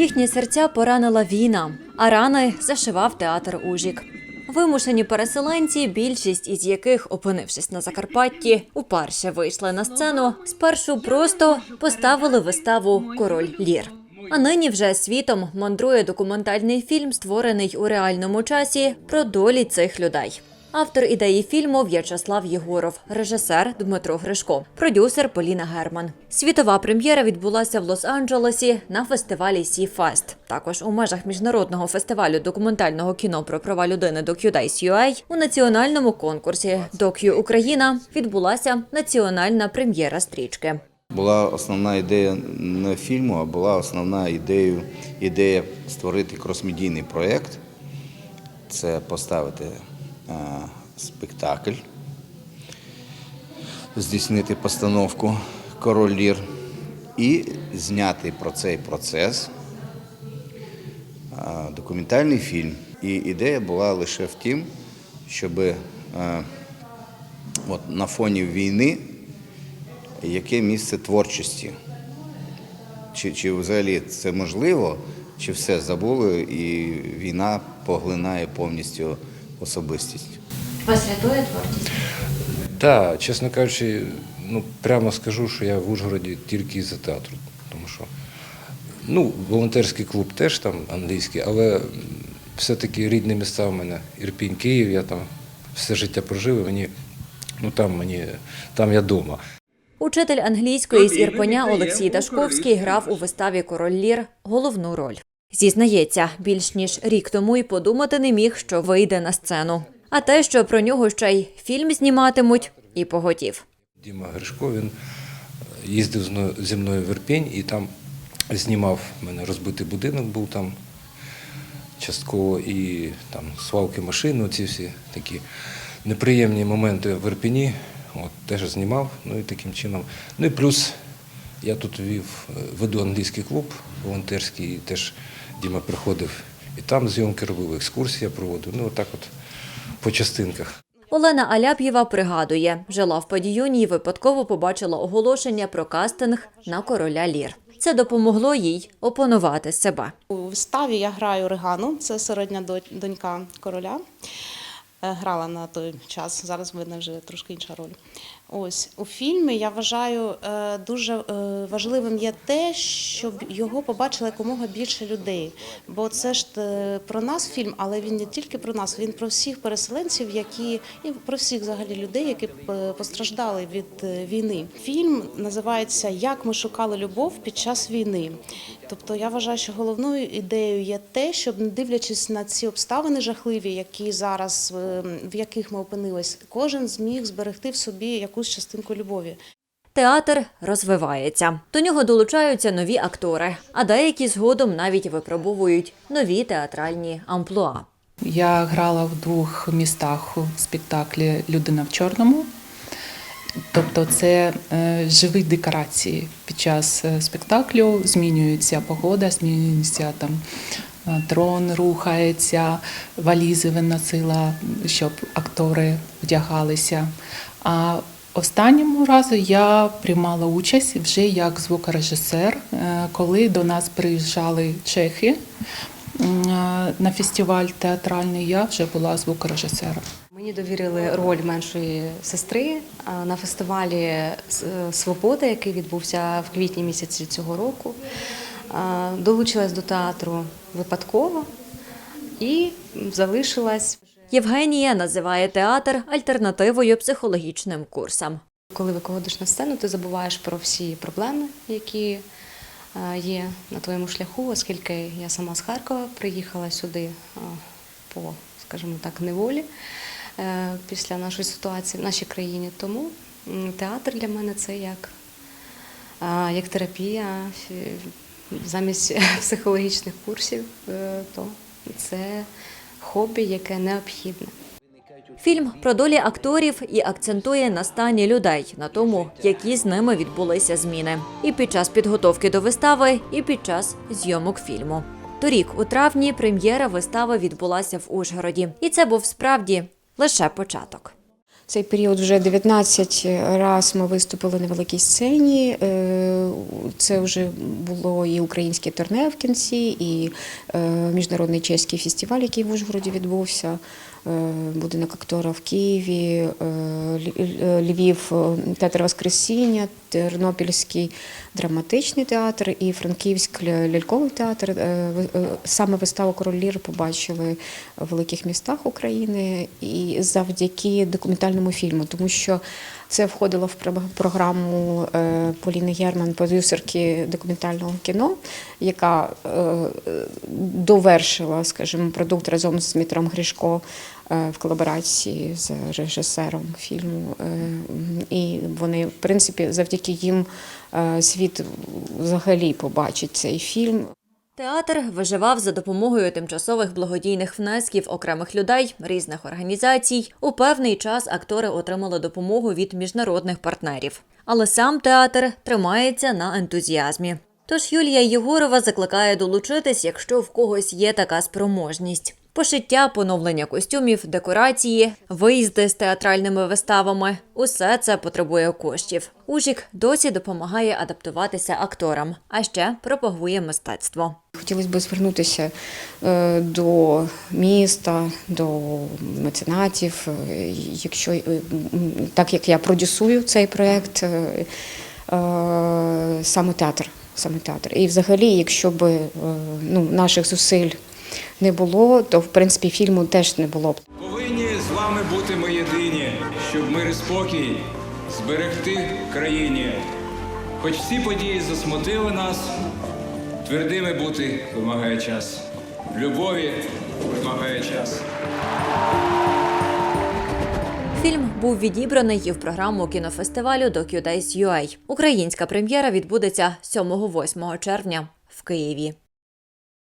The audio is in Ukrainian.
Їхні серця поранила війна, а рани зашивав театр Ужік. Вимушені переселенці, більшість із яких, опинившись на Закарпатті, уперше вийшли на сцену, спершу просто поставили виставу Король Лір. А нині вже світом мандрує документальний фільм, створений у реальному часі про долі цих людей. Автор ідеї фільму В'ячеслав Єгоров, режисер Дмитро Гришко, продюсер Поліна Герман. Світова прем'єра відбулася в Лос-Анджелесі на фестивалі Сі-Фест. Також у межах міжнародного фестивалю документального кіно про права людини DocuDays UA у національному конкурсі Docu Україна відбулася національна прем'єра стрічки. Була основна ідея не фільму, а була основна ідея, ідея створити кросмедійний проєкт. Це поставити спектакль, здійснити постановку Король Лір і зняти про цей процес е, документальний фільм. І ідея була лише в тім, щоб е, от на фоні війни яке місце творчості? Чи, чи взагалі це можливо, чи все забули і війна поглинає повністю особистість? Вас рятує творчість? Так, чесно кажучи, ну прямо скажу, що я в Ужгороді тільки із-за театру. Тому що ну, волонтерський клуб теж там англійський, але все-таки рідні міста в мене Ірпінь, Київ, я там все життя прожив, і мені ну там мені там я вдома. Учитель англійської з Ірпеня Олексій Дашковський грав у виставі Король Лір головну роль. Зізнається, більш ніж рік тому й подумати не міг, що вийде на сцену. А те, що про нього ще й фільм зніматимуть, і поготів. Діма Гришко він їздив зі мною- в Ірпінь і там знімав мене розбитий будинок, був там частково і там свалки машин, ці всі такі неприємні моменти в Ірпіні. От теж знімав, ну і таким чином. Ну і плюс я тут вів, е, веду англійський клуб волонтерський, і теж Діма приходив і там зйомки робив, екскурсії я проводив. Ну, отак от по частинках. Олена Аляп'єва пригадує, жила в Падіюні і випадково побачила оголошення про кастинг на короля Лір. Це допомогло їй опанувати себе. У виставі я граю Регану, це середня донька короля. Е, Грала на той час, зараз видно вже трошки інша роль. Ось у фільмі я вважаю е, дуже е, важливим є те, щоб його побачило якомога більше людей. Бо це ж е, про нас фільм, але він не тільки про нас, він про всіх переселенців, які і про всіх взагалі людей, які постраждали від війни. Фільм називається Як ми шукали любов під час війни. Тобто я вважаю, що головною ідеєю є те, щоб не дивлячись на ці обставини жахливі, які зараз в яких ми опинились, кожен зміг зберегти в собі якусь частинку любові. Театр розвивається. До нього долучаються нові актори, а деякі згодом навіть випробовують нові театральні амплуа. Я грала в двох містах у спектаклі Людина в чорному. Тобто це е, живі декорації. Під час е, спектаклю змінюється погода, змінюється там е, трон рухається, валізи виносила, щоб актори вдягалися. А останньому разу я приймала участь вже як звукорежисер, е, коли до нас приїжджали чехи е, на фестиваль театральний, я вже була звукорежисером. Мені довірили роль меншої сестри на фестивалі Свобода, який відбувся в квітні місяці цього року. Долучилась до театру випадково і залишилась. Євгенія називає театр альтернативою психологічним курсам. Коли виходиш на сцену, ти забуваєш про всі проблеми, які є на твоєму шляху, оскільки я сама з Харкова приїхала сюди по, скажімо так, неволі е, після нашої ситуації в нашій країні. Тому театр для мене це як, як терапія замість психологічних курсів, е, то це хобі, яке необхідне. Фільм про долі акторів і акцентує на стані людей, на тому, які з ними відбулися зміни, і під час підготовки до вистави, і під час зйомок фільму. Торік, у травні, прем'єра вистави відбулася в Ужгороді, і це був справді лише початок. Цей період вже 19 раз ми виступили на великій сцені. Е, Це вже було і українське турне в кінці, і е, міжнародний чеський фестиваль, який в Ужгороді відбувся. Е, Будинок актора в Києві, е, е, Львів, театр Воскресіння, Тернопільський драматичний театр і Франківськ ляльковий театр. Саме виставу Король Лір побачили в великих містах України і завдяки документальному фільму, тому що це входило в програму Поліни Герман, продюсерки документального кіно, яка довершила, скажімо, продукт разом з Дмитром Гришко в колаборації з режисером фільму. Е, І вони, в принципі, завдяки їм е, світ взагалі побачить цей фільм. Театр виживав за допомогою тимчасових благодійних внесків окремих людей, різних організацій. У певний час актори отримали допомогу від міжнародних партнерів. Але сам театр тримається на ентузіазмі. Тож Юлія Єгорова закликає долучитись, якщо в когось є така спроможність. Пошиття, поновлення костюмів, декорації, виїзди з театральними виставами усе це потребує коштів. Ужік досі допомагає адаптуватися акторам, а ще пропагує мистецтво. Хотілося б звернутися е, до міста, до меценатів. Е, Якщо е, так як я продюсую цей проєкт, е, саме театр, саме театр. І взагалі, якщо б ну, наших зусиль не було, то в принципі фільму теж не було б. Повинні з вами бути ми єдині, щоб мир і спокій зберегти країні. Хоч всі події засмутили нас, твердими бути вимагає час. Любові вимагає час. Фільм був відібраний і в програму кінофестивалю DocuDays UA. Українська прем'єра відбудеться 7-8 червня в Києві.